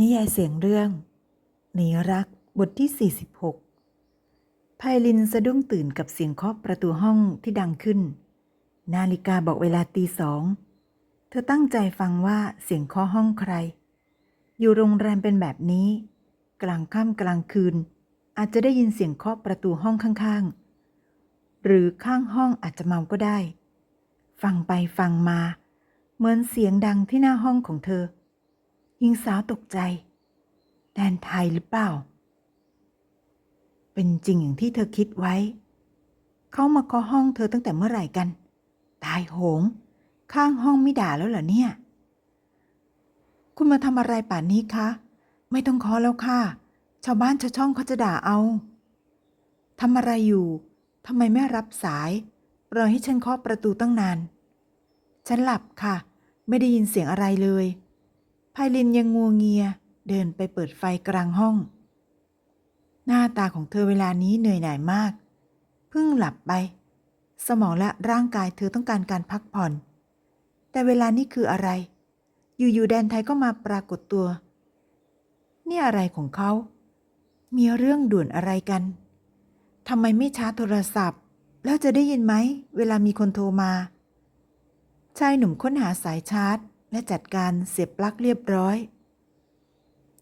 นิยายเสียงเรื่อง หนีรักบทที่ 46 ไพลินสะดุ้งตื่นกับเสียงเคาะประตูห้องที่ดังขึ้น นาฬิกาบอกเวลาตีสอง เธอตั้งใจฟังว่าเสียงเคาะห้องใคร อยู่โรงแรมเป็นแบบนี้ กลางค่ำกลางคืน อาจจะได้ยินเสียงเคาะประตูห้องข้างๆ หรือข้างห้องอาจจะเมาก็ได้ ฟังไปฟังมา เหมือนเสียงดังที่หน้าห้องของเธอ หญิงสาวตกใจ แดนไทยหรือเปล่า เป็นจริงอย่างที่เธอคิดไว้ เขามาเคาะห้องเธอตั้งแต่เมื่อไหร่กัน ตายโหง ข้างห้องไม่ด่าแล้วเหรอเนี่ย คุณมาทำอะไรป่านนี้คะ ไม่ต้องเคาะแล้วค่ะ ชาวบ้านชาวช่องเขาจะด่าเอาทำอะไรอยู่ทำไมไม่รับสาย รอให้ฉันเคาะประตูตั้งนาน ฉันหลับค่ะ ไม่ได้ยินเสียงอะไรเลย ไพลินยังงัวเงียเดินไปเปิดไฟกลางห้อง หน้าตาของเธอเวลานี้เหนื่อยหน่ายมาก เพิ่งหลับไป สมองและร่างกายเธอต้องการการพักผ่อน แต่เวลานี้คืออะไร อยู่ๆแดนไทยก็มาปรากฏตัว นี่อะไรของเขา มีเรื่องด่วนอะไรกันทำไมไม่ชาร์จโทรศัพท์ แล้วจะได้ยินไหม เวลามีคนโทรมา ชายหนุ่มค้นหาสายชาร์จ และจัดการเสียบปลั๊กเรียบร้อย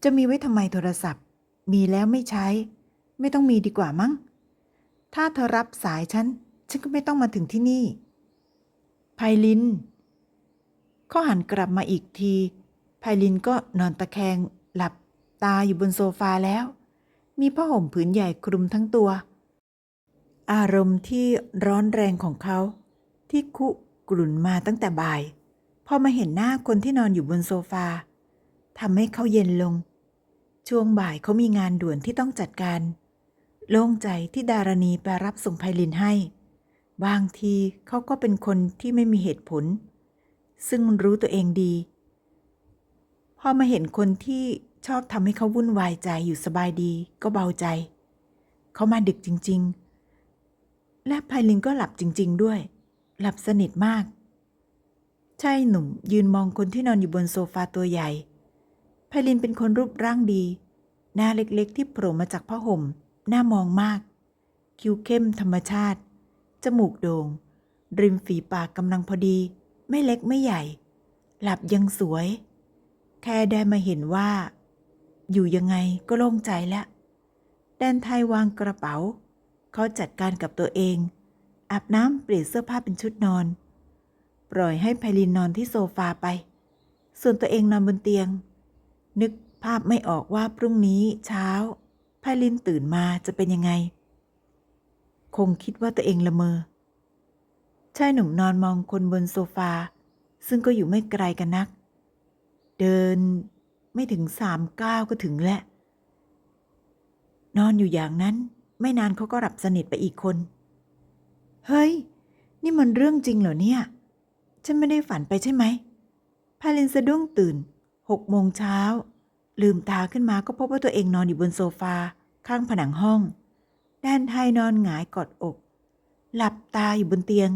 จะมีไว้ทำไมโทรศัพท์ มีแล้วไม่ใช้ ไม่ต้องมีดีกว่ามั้ง ถ้าเธอรับสายฉัน ฉันก็ไม่ต้องมาถึงที่นี่ไพลินเขาหันกลับมาอีกทีไพลินก็นอนตะแคงหลับตาอยู่บนโซฟาแล้ว มีผ้าห่มผืนใหญ่คลุมทั้งตัว อารมณ์ที่ร้อนแรงของเขาที่คุกรุ่นมาตั้งแต่บ่าย พอมาเห็นหน้าคนที่นอนอยู่บนโซฟาทำให้เขาเย็นลง ช่วงบ่ายเขามีงานด่วนที่ต้องจัดการ โล่งใจที่ดารณีไปรับส่งไพลินให้ บางทีเขาก็เป็นคนที่ไม่มีเหตุผล ซึ่งรู้ตัวเองดี พอมาเห็นคนที่ชอบทำให้เขาวุ่นวายใจอยู่สบายดีก็เบาใจ เขามาดึกจริง ๆ และไพลินก็หลับจริง ๆ ด้วย หลับสนิทมาก ชายหนุ่มยืนมองคนที่นอนอยู่บนโซฟาตัวใหญ่ไพลินเป็นคนรูปร่างดี หน้าเล็กๆที่โผล่มาจากผ้าห่ม หน้ามองมาก คิ้วเข้มธรรมชาติ จมูกโดง่ง ริมฝีปากกำลังพอดี ไม่เล็กไม่ใหญ่ หลับยังสวย แค่ได้มาเห็นว่า อยู่ยังไงก็โล่งใจแล้ว แดนไทยวางกระเป๋า เขาจัดการกับตัวเอง อาบน้ำเปลี่ยนเสื้อผ้าเป็นชุดนอน ปล่อยให้ไพลินนอนที่โซฟาไป ส่วนตัวเองนอนบนเตียง นึกภาพไม่ออกว่าพรุ่งนี้เช้าไพลินตื่นมาจะเป็นยังไง คงคิดว่าตัวเองละเมอ ชายหนุ่มนอนมองคนบนโซฟา ซึ่งก็อยู่ไม่ไกลกันนัก เดินไม่ถึงสามก้าวก็ถึงแล้วนอนอยู่อย่างนั้นไม่นานเขาก็หลับสนิทไปอีกคน เฮ้ย นี่มันเรื่องจริงเหรอเนี่ย ฉันไม่ได้ฝันไปใช่ไหมพาลินสะดุ้งตื่นหกโมงเช้า ลืมตาขึ้นมาก็พบว่าตัวเองนอนอยู่บนโซฟา ข้างผนังห้องด้านไทยนอนหงายกอดอก หลับตาอยู่บนเตียง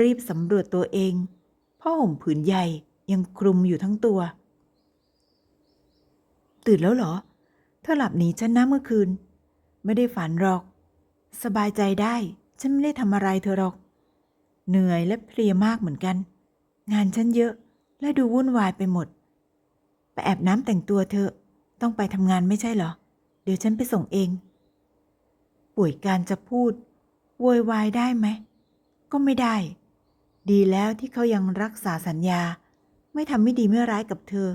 รีบสำรวจตัวเองผ้าห่มผืนใหญ่ยังคลุมอยู่ทั้งตัว ตื่นแล้วเหรอ เธอหลับหนีฉันนะเมื่อคืน ไม่ได้ฝันหรอก สบายใจได้ ฉันไม่ได้ทำอะไรเธอหรอก เหนื่อยและเพลียมากเหมือนกัน งานฉันเยอะและดูวุ่นวายไปหมด ไปแอบน้ำแต่งตัวเธอะต้องไปทำงานไม่ใช่เหรอ เดี๋ยวฉันไปส่งเอง ป่วยการจะพูดโวยวายได้ไหม ก็ไม่ได้ ดีแล้วที่เขายังรักษาสัญญา ไม่ทำไม่ดีไม่ร้ายกับเธอ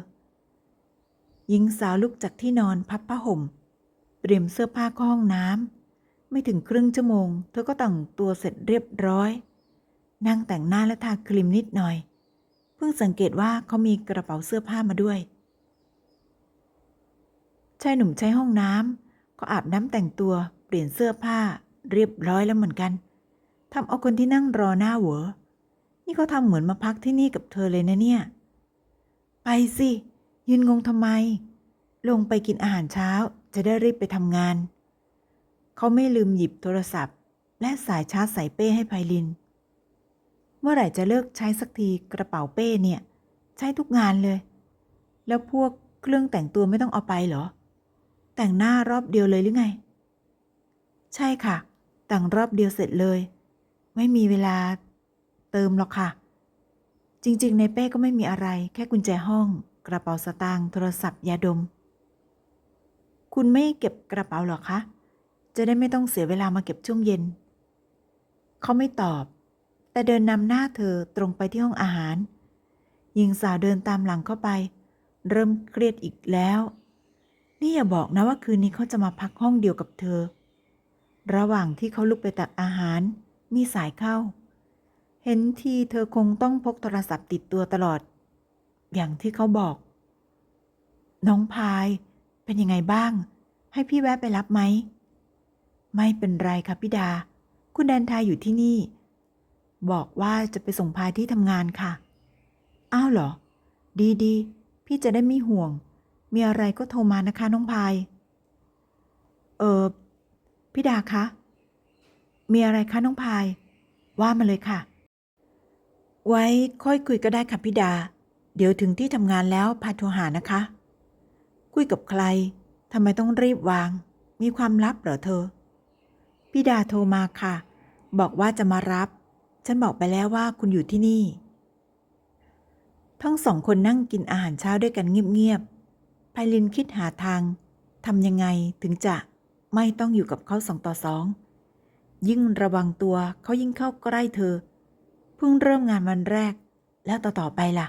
หญิงสาวลุกจากที่นอนพับผ้าห่ม เตรียมเสื้อผ้าเข้าห้องน้ำไม่ถึงครึ่งชั่วโมง เธอก็แต่งตัวเสร็จเรียบร้อย นั่งแต่งหน้าและทาครีมนิดหน่อย เพิ่งสังเกตว่าเขามีกระเป๋าเสื้อผ้ามาด้วยชายหนุ่มใช้ห้องน้ำก็อาบน้ำแต่งตัวเปลี่ยนเสื้อผ้า เรียบร้อยแล้วเหมือนกันทำเอาคนที่นั่งรอหน้าเหวอนี่เขาทำเหมือนมาพักที่นี่กับเธอเลยนะเนี่ย ไปสิ ยืนงงทำไม ลงไปกินอาหารเช้าจะได้รีบไปทำงาน เขาไม่ลืมหยิบโทรศัพท์ และสายชาร์จใส่เป้ให้ไพลิน มื่อไหร่จะเลิกใช้สักทีกระเป๋าเป้เนี่ย ใช้ทุกงานเลย แล้วพวกเครื่องแต่งตัวไม่ต้องเอาไปเหรอ แต่งหน้ารอบเดียวเลยหรือไง ใช่ค่ะ แต่งรอบเดียวเสร็จเลย ไม่มีเวลาเติมหรอกค่ะ จริงๆ ในเป้ก็ไม่มีอะไร แค่กุญแจห้อง กระเป๋าสตางค์โทรศัพท์ยาดม คุณไม่เก็บกระเป๋าหรอคะจะได้ไม่ต้องเสียเวลามาเก็บช่วงเย็น เขาไม่ตอบ แต่เดินนำหน้าเธอตรงไปที่ห้องอาหาร หญิงสาวเดินตามหลังเข้าไป เริ่มเครียดอีกแล้ว นี่อย่าบอกนะว่าคืนนี้เขาจะมาพักห้องเดียวกับเธอ ระหว่างที่เขาลุกไปตักอาหาร มีสายเข้า เห็นทีเธอคงต้องพกโทรศัพท์ติดตัวตลอด อย่างที่เขาบอก น้องพายเป็นยังไงบ้าง ให้พี่แวะไปรับไหม ไม่เป็นไรครับพี่ดา คุณแดนทายอยู่ที่นี่ บอกว่าจะไปส่งพายที่ทำงานค่ะ อ้าวเหรอ ดีดีๆพี่จะได้ไม่ห่วง มีอะไรก็โทรมานะคะน้องพาย เออพี่ดาคะ มีอะไรคะน้องพาย ว่ามาเลยค่ะ ไว้ค่อยคุยก็ได้ค่ะพี่ดา เดี๋ยวถึงที่ทำงานแล้วพาโทรหานะคะ คุยกับใครทำไมต้องรีบวาง มีความลับเหรอเธอ พี่ดาโทรมาค่ะ บอกว่าจะมารับ ฉันบอกไปแล้วว่าคุณอยู่ที่นี่ ทั้งสองคนนั่งกินอาหารเช้าด้วยกันเงียบๆไพลินคิดหาทางทำยังไงถึงจะไม่ต้องอยู่กับเขาสองต่อสอง ยิ่งระวังตัวเขายิ่งเข้าใกล้เธอ เพิ่งเริ่มงานวันแรก แล้วต่อๆไปล่ะ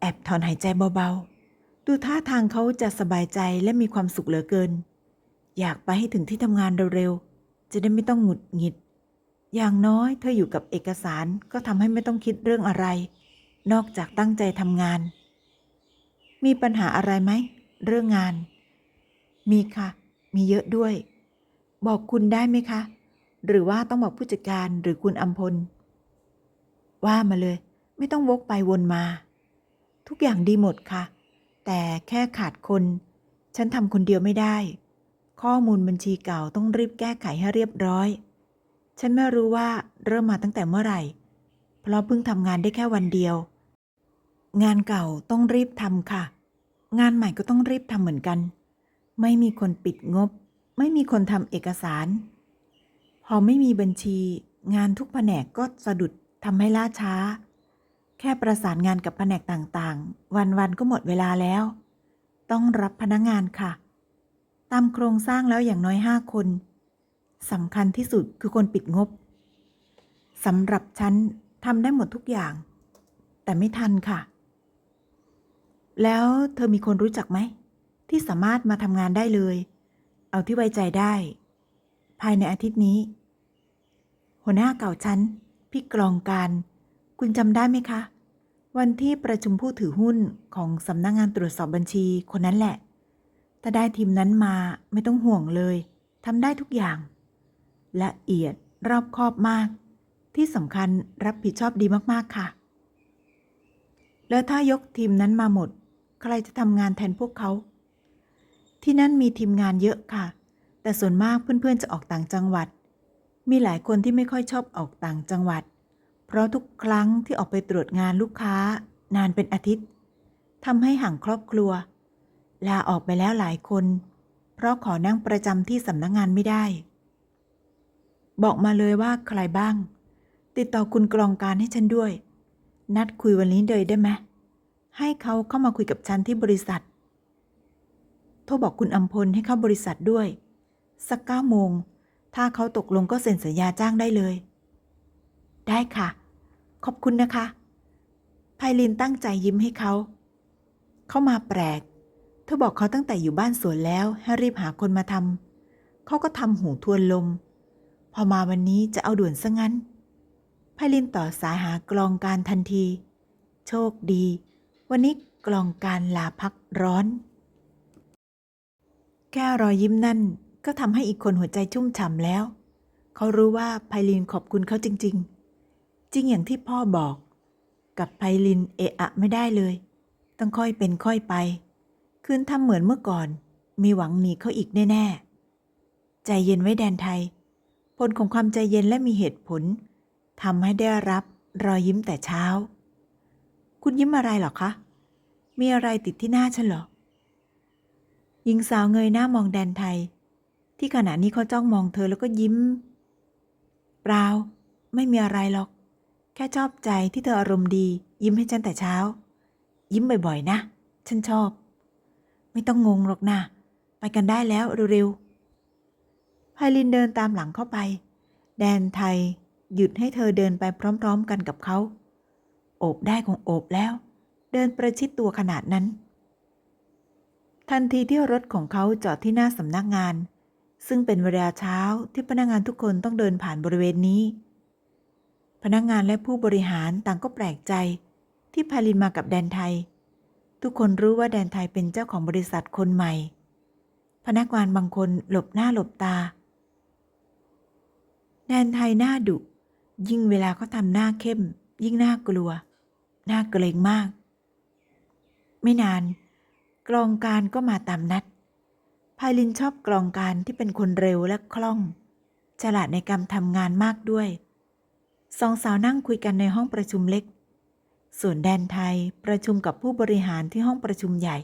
แอบถอนหายใจเบาๆ ดูท่าทางเขาจะสบายใจและมีความสุขเหลือเกิน อยากไปให้ถึงที่ทำงานเร็วๆ จะได้ไม่ต้องหงุดหงิด อย่างน้อยเธออยู่กับเอกสารก็ทำให้ไม่ต้องคิดเรื่องอะไร นอกจากตั้งใจทำงาน มีปัญหาอะไรไหม เรื่องงาน มีค่ะ มีเยอะด้วย บอกคุณได้ไหมคะ หรือว่าต้องบอกผู้จัดการหรือคุณอัมพล ว่ามาเลย ไม่ต้องวกไปวนมา ทุกอย่างดีหมดค่ะ แต่แค่ขาดคน ฉันทำคนเดียวไม่ได้ ข้อมูลบัญชีเก่าต้องรีบแก้ไขให้เรียบร้อย ฉันไม่รู้ว่าเริ่มมาตั้งแต่เมื่อไหร่ เพราะเพิ่งทำงานได้แค่วันเดียว งานเก่าต้องรีบทำค่ะ งานใหม่ก็ต้องรีบทำเหมือนกัน ไม่มีคนปิดงบ ไม่มีคนทำเอกสาร พอไม่มีบัญชี งานทุกแผนกก็สะดุดทำให้ล่าช้า แค่ประสานงานกับแผนกต่างๆ วันๆก็หมดเวลาแล้ว ต้องรับพนักงานค่ะ ตามโครงสร้างแล้วอย่างน้อยห้าคน สำคัญที่สุดคือคนปิดงบสำหรับฉันทำได้หมดทุกอย่าง แต่ไม่ทันค่ะ แล้วเธอมีคนรู้จักไหม ที่สามารถมาทำงานได้เลย เอาที่ไว้ใจได้ ภายในอาทิตย์นี้ หัวหน้าเก่าฉัน พี่กรองการ คุณจำได้ไหมคะ วันที่ประชุมผู้ถือหุ้นของสำนักงงานตรวจสอบบัญชีคนนั้นแหละ ถ้าได้ทีมนั้นมาไม่ต้องห่วงเลยทำได้ทุกอย่าง ละเอียดรอบคอบมาก ที่สำคัญรับผิดชอบดีมากๆค่ะ แล้วถ้ายกทีมนั้นมาหมด ใครจะทำงานแทนพวกเขา ที่นั่นมีทีมงานเยอะค่ะ แต่ส่วนมากเพื่อนๆจะออกต่างจังหวัด มีหลายคนที่ไม่ค่อยชอบออกต่างจังหวัด เพราะทุกครั้งที่ออกไปตรวจงานลูกค้านานเป็นอาทิตย์ทำให้ห่างครอบครัว ลาออกไปแล้วหลายคน เพราะขอนั่งประจำที่สำนักงงานไม่ได้ บอกมาเลยว่าใครบ้าง ติดต่อคุณกรองการให้ฉันด้วย นัดคุยวันนี้เลยได้ไหมให้เขาเข้ามาคุยกับฉันที่บริษัท โทรบอกคุณอัมพลให้เข้าบริษัทด้วย สักเก้าโมง ถ้าเขาตกลงก็เซ็นสัญญาจ้างได้เลย ได้ค่ะ ขอบคุณนะคะไพลินตั้งใจยิ้มให้เขา เข้ามาแปลก เธอบอกเขาตั้งแต่อยู่บ้านสวนแล้วให้รีบหาคนมาทำเขาก็ทำหูทวนลม อมาวันนี้จะเอาด่วนซะงั้นไพลินต่อสายหากลองการทันที โชคดี วันนี้กลองการลาพักร้อน แค่รอยยิ้มนั่นก็ทำให้อีกคนหัวใจชุ่มฉ่ำแล้ว เขารู้ว่าไพลินขอบคุณเขาจริง ๆ จริงอย่างที่พ่อบอก กับไพลินเอะอะไม่ได้เลย ต้องค่อยเป็นค่อยไป คืนทำเหมือนเมื่อก่อน มีหวังหนีเขาอีกแน่ ๆ ใจเย็นไว้แดนไทย ผลของความใจเย็นและมีเหตุผลทำให้ได้รับรอยยิ้มแต่เช้า คุณยิ้มอะไรหรอคะ มีอะไรติดที่หน้าฉันหรอ หญิงสาวเงยหน้ามองแดนไทย ที่ขณะนี้เขาจ้องมองเธอแล้วก็ยิ้ม เปล่า ไม่มีอะไรหรอก แค่ชอบใจที่เธออารมณ์ดี ยิ้มให้ฉันแต่เช้า ยิ้มบ่อยๆ นะ ฉันชอบ ไม่ต้องงงหรอกนะ ไปกันได้แล้วเร็วๆ ไพลินเดินตามหลังเข้าไป แดนไทยหยุดให้เธอเดินไปพร้อมๆกันกับเขา โอบได้คงโอบแล้ว เดินประชิดตัวขนาดนั้น ทันทีที่รถของเขาจอดที่หน้าสำนักงาน ซึ่งเป็นเวลาเช้าที่พนักงานทุกคนต้องเดินผ่านบริเวณนี้ พนักงานและผู้บริหารต่างก็แปลกใจ ที่พาลินมากับแดนไทย ทุกคนรู้ว่าแดนไทยเป็นเจ้าของบริษัทคนใหม่ พนักงานบางคนหลบหน้าหลบตา แดนไทยหน้าดุ ยิ่งเวลาเขาทำหน้าเข้ม ยิ่งน่ากลัว น่าเกรงมาก ไม่นาน กลองการก็มาตามนัดพายลินชอบกลองการที่เป็นคนเร็วและคล่อง ฉลาดในการทำงานมากด้วยสองสาวนั่งคุยกันในห้องประชุมเล็ก ส่วนแดนไทยประชุมกับผู้บริหารที่ห้องประชุมใหญ่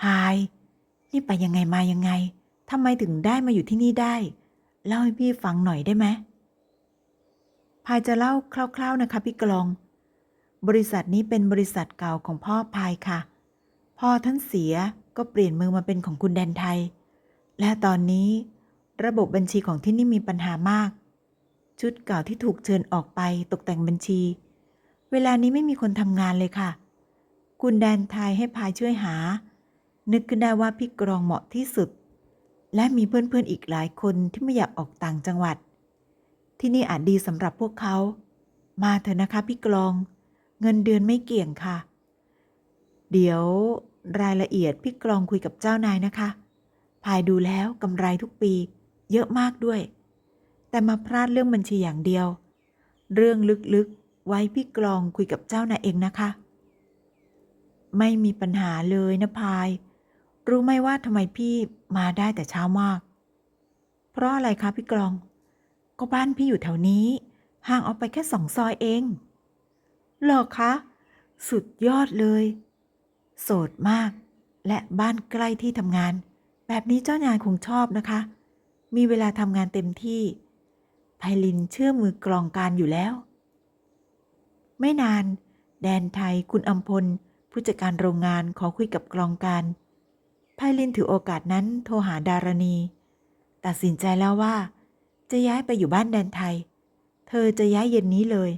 พาย นี่ไปยังไงมายังไงทำไมถึงได้มาอยู่ที่นี่ได้ เล่าให้พี่ฟังหน่อยได้ไหมพายจะเล่าคร่าว ๆนะคะพี่กลอง บริษัทนี้เป็นบริษัทเก่าของพ่อพายค่ะ พ่อท่านเสียก็เปลี่ยนมือมาเป็นของคุณแดนไทย และตอนนี้ระบบบัญชีของที่นี่มีปัญหามาก ชุดเก่าที่ถูกเชิญออกไปตกแต่งบัญชี เวลานี้ไม่มีคนทำงานเลยค่ะ คุณแดนไทยให้พายช่วยหา นึกขึ้นได้ว่าพี่กรองเหมาะที่สุด และมีเพื่อนๆอีกหลายคนที่ไม่อยากออกต่างจังหวัด ที่นี่อาจดีสำหรับพวกเขา มาเถอะนะคะพี่กรอง เงินเดือนไม่เกี่ยงค่ะ เดี๋ยวรายละเอียดพี่กรองคุยกับเจ้านายนะคะพายดูแล้วกำไรทุกปี เยอะมากด้วย แต่มาพลาดเรื่องบัญชีอย่างเดียว เรื่องลึกๆไว้พี่กรองคุยกับเจ้านายเองนะคะ ไม่มีปัญหาเลยนะพาย รู้ไหมว่าทำไมพี่มาได้แต่เช้ามาก เพราะอะไรคะพี่กรอง ก็บ้านพี่อยู่แถวนี้ ห่างออกไปแค่สองซอยเองเหรอคะ สุดยอดเลย โสดมาก และบ้านใกล้ที่ทำงาน แบบนี้เจ้านายคงชอบนะคะ มีเวลาทำงานเต็มที่ไพลินเชื่อมือกลองการอยู่แล้ว ไม่นาน แดนไทยคุณอัมพล ผู้จัดการโรงงานขอคุยกับกลองการ ไพลินถือโอกาสนั้นโทรหาดารณี ตัดสินใจแล้วว่า จะย้ายไปอยู่บ้านแดนไทย เธอจะย้ายเย็นนี้เลย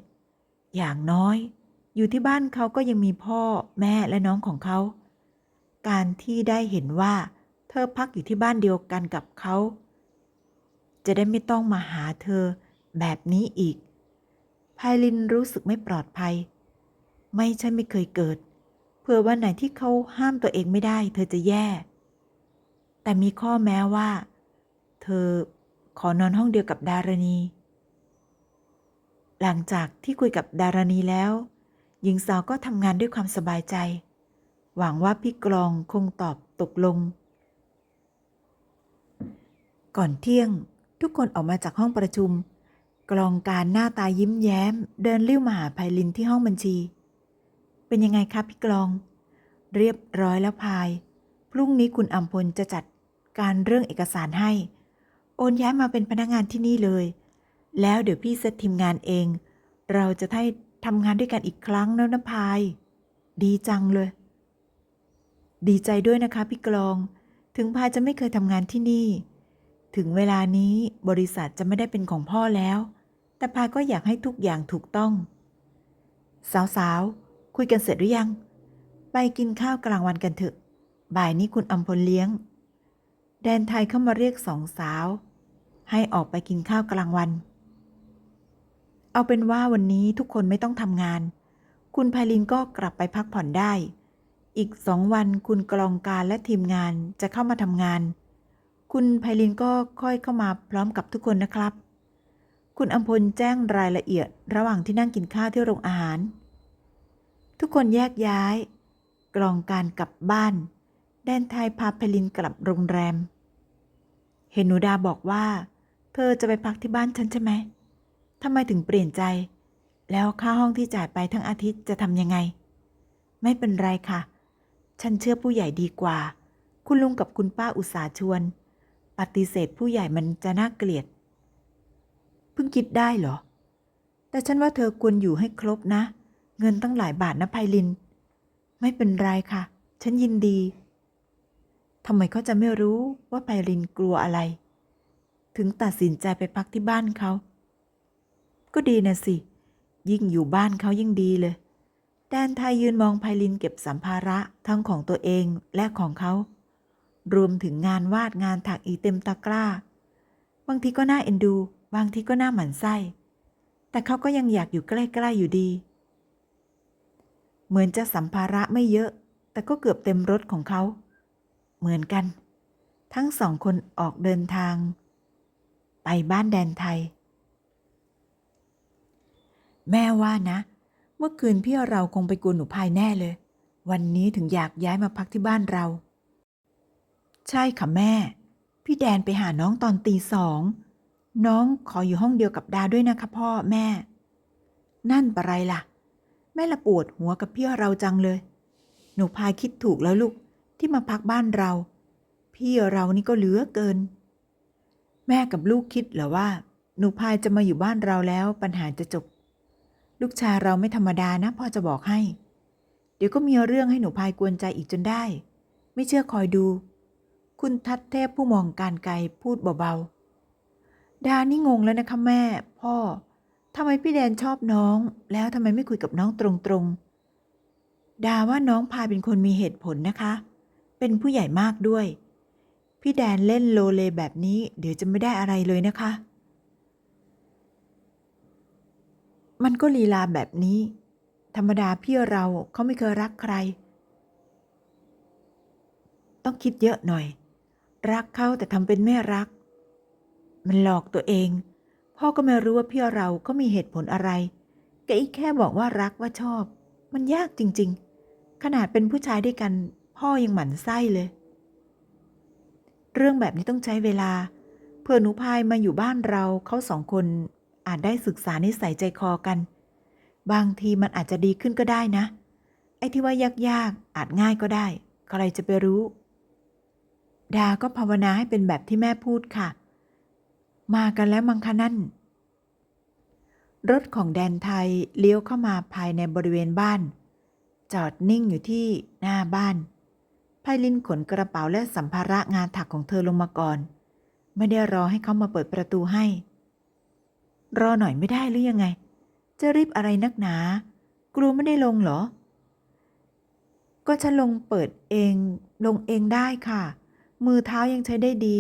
อย่างน้อย อยู่ที่บ้านเขาก็ยังมีพ่อแม่และน้องของเขา การที่ได้เห็นว่า เธอพักอยู่ที่บ้านเดียวกันกับเขา จะได้ไม่ต้องมาหาเธอแบบนี้อีกไพลินรู้สึกไม่ปลอดภัย ไม่ใช่ไม่เคยเกิดเผื่อวันไหนที่เขาห้ามตัวเองไม่ได้ เธอจะแย่ แต่มีข้อแม้ว่า เธอขอนอนห้องเดียวกับดารณี หลังจากที่คุยกับดารณีแล้ว หญิงสาวก็ทำงานด้วยความสบายใจ หวังว่าพี่กรองคงตอบตกลง ก่อนเที่ยงทุกคนออกมาจากห้องประชุม กรองการหน้าตายิ้มแย้ม เดินลิ้วมาหาไพลินที่ห้องบัญชี เป็นยังไงครับพี่กรอง เรียบร้อยแล้วพาย พรุ่งนี้คุณอัมพลจะจัด การเรื่องเอกสารให้ โอนย้ายมาเป็นพนักงานที่นี่เลย แล้วเดี๋ยวพี่เซตทีมงานเอง เราจะได้ทำงานด้วยกันอีกครั้งแล้วนะพาย ดีจังเลย ดีใจด้วยนะคะพี่กรอง ถึงพายจะไม่เคยทำงานที่นี่ ถึงเวลานี้บริษัทจะไม่ได้เป็นของพ่อแล้ว แต่พายก็อยากให้ทุกอย่างถูกต้อง สาวๆ คุยกันเสร็จหรือยัง ไปกินข้าวกลางวันกันเถอะ บ่ายนี้คุณอัมพลเลี้ยง แดนไทยเข้ามาเรียกสองสาว ให้ออกไปกินข้าวกลางวัน เอาเป็นว่าวันนี้ทุกคนไม่ต้องทำงาน คุณไพลินก็กลับไปพักผ่อนได้ อีกสองวันคุณกลองการและทีมงานจะเข้ามาทำงาน คุณไพลินก็ค่อยเข้ามาพร้อมกับทุกคนนะครับ คุณอัมพลแจ้งรายละเอียดระหว่างที่นั่งกินข้าวที่โรงอาหาร ทุกคนแยกย้าย กลองการกลับบ้าน แดนไทยพาไพลินกลับโรงแรม เห็นหนูดาบอกว่า เธอจะไปพักที่บ้านฉันใช่ไหมทำไมถึงเปลี่ยนใจ แล้วค่าห้องที่จ่ายไปทั้งอาทิตย์จะทำยังไง ไม่เป็นไรค่ะ ฉันเชื่อผู้ใหญ่ดีกว่า คุณลุงกับคุณป้าอุตสาห์ชวน ปฏิเสธผู้ใหญ่มันจะน่าเกลียด เพิ่งคิดได้เหรอ แต่ฉันว่าเธอควรอยู่ให้ครบนะ เงินตั้งหลายบาทนะไพลิน ไม่เป็นไรค่ะ ฉันยินดี ทำไมเขาจะไม่รู้ว่าไพลินกลัวอะไร ถึงตัดสินใจไปพักที่บ้านเขา ก็ดีนะสิ ยิ่งอยู่บ้านเขายิ่งดีเลย แดนไทยยืนมองไพลินเก็บสัมภาระทั้งของตัวเองและของเขา รวมถึงงานวาดงานถักอีกเต็มตะกร้า บางทีก็น่าเอ็นดู บางทีก็น่าหมั่นไส้ แต่เขาก็ยังอยากอยู่ใกล้ๆอยู่ดี เหมือนจะสัมภาระไม่เยอะ แต่ก็เกือบเต็มรถของเขา เหมือนกัน ทั้งสองคนออกเดินทาง ไปบ้านแดนไทย แม่ว่านะ เมื่อคืนพี่เราคงไปกวนหนูพายแน่เลย วันนี้ถึงอยากย้ายมาพักที่บ้านเรา ใช่ค่ะแม่ พี่แดนไปหาน้องตอนตีสองน้องขออยู่ห้องเดียวกับดาด้วยนะคะพ่อแม่ นั่นปะไรล่ะ แม่ละปวดหัวกับพี่เราจังเลย หนูพายคิดถูกแล้วลูก ที่มาพักบ้านเรา พี่เรานี่ก็เหลือเกิน แม่กับลูกคิดเหรอว่า หนูพายจะมาอยู่บ้านเราแล้วปัญหาจะจบ ลูกชายเราไม่ธรรมดานะพ่อจะบอกให้ เดี๋ยวก็มีเรื่องให้หนูพายกวนใจอีกจนได้ ไม่เชื่อคอยดู คุณทัดเทพผู้มองการไกลพูดเบาๆดานี่งงแล้วนะคะแม่ พ่อทำไมพี่แดนชอบน้อง แล้วทำไมไม่คุยกับน้องตรงๆดาว่าน้องพายเป็นคนมีเหตุผลนะคะ เป็นผู้ใหญ่มากด้วย พี่แดนเล่นโลเลแบบนี้ เดี๋ยวจะไม่ได้อะไรเลยนะคะ มันก็ลีลาแบบนี้ ธรรมดาพี่เราเขาไม่เคยรักใคร ต้องคิดเยอะหน่อย รักเขาแต่ทำเป็นไม่รัก มันหลอกตัวเอง พ่อก็ไม่รู้ว่าพี่เราก็มีเหตุผลอะไรแกอีกแค่บอกว่ารักว่าชอบ มันยากจริง ๆ ขนาดเป็นผู้ชายด้วยกัน พ่อยังหมั่นไส้เลย เรื่องแบบนี้ต้องใช้เวลา เพื่อหนูพายมาอยู่บ้านเราเขาสองคนอาจได้ศึกษานิสัยใจคอกัน บางทีมันอาจจะดีขึ้นก็ได้นะ ไอ้ที่ว่ายากๆอาจง่ายก็ได้ ใครจะไปรู้ ดาก็ภาวนาให้เป็นแบบที่แม่พูดค่ะ มากันแล้วมังคะนั่นรถของแดนไทยเลี้ยวเข้ามาภายในบริเวณบ้าน จอดนิ่งอยู่ที่หน้าบ้าน ไพลินขนกระเป๋าและสัมภาระงานถักของเธอลงมาก่อน ไม่ได้รอให้เขามาเปิดประตูให้ รอหน่อยไม่ได้หรือยังไง จะรีบอะไรนักหนา กลัวไม่ได้ลงเหรอ ก็ฉันลงเปิดเอง ลงเองได้ค่ะ มือเท้ายังใช้ได้ดี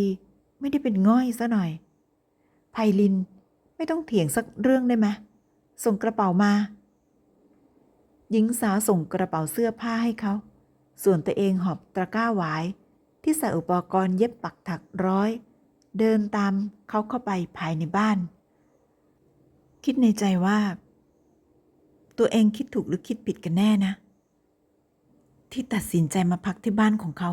ไม่ได้เป็นง่อยซะหน่อยไพลินไม่ต้องเถียงสักเรื่องได้ไหมส่งกระเป๋ามา หญิงสาวส่งกระเป๋าเสื้อผ้าให้เขา ส่วนตัวเองหอบตะกร้าหวาย ที่ใส่อุปกรณ์เย็บปักถักร้อย เดินตามเขาเข้าไปภายในบ้าน คิดในใจว่า ตัวเองคิดถูกหรือคิดผิดกันแน่นะ ที่ตัดสินใจมาพักที่บ้านของเขา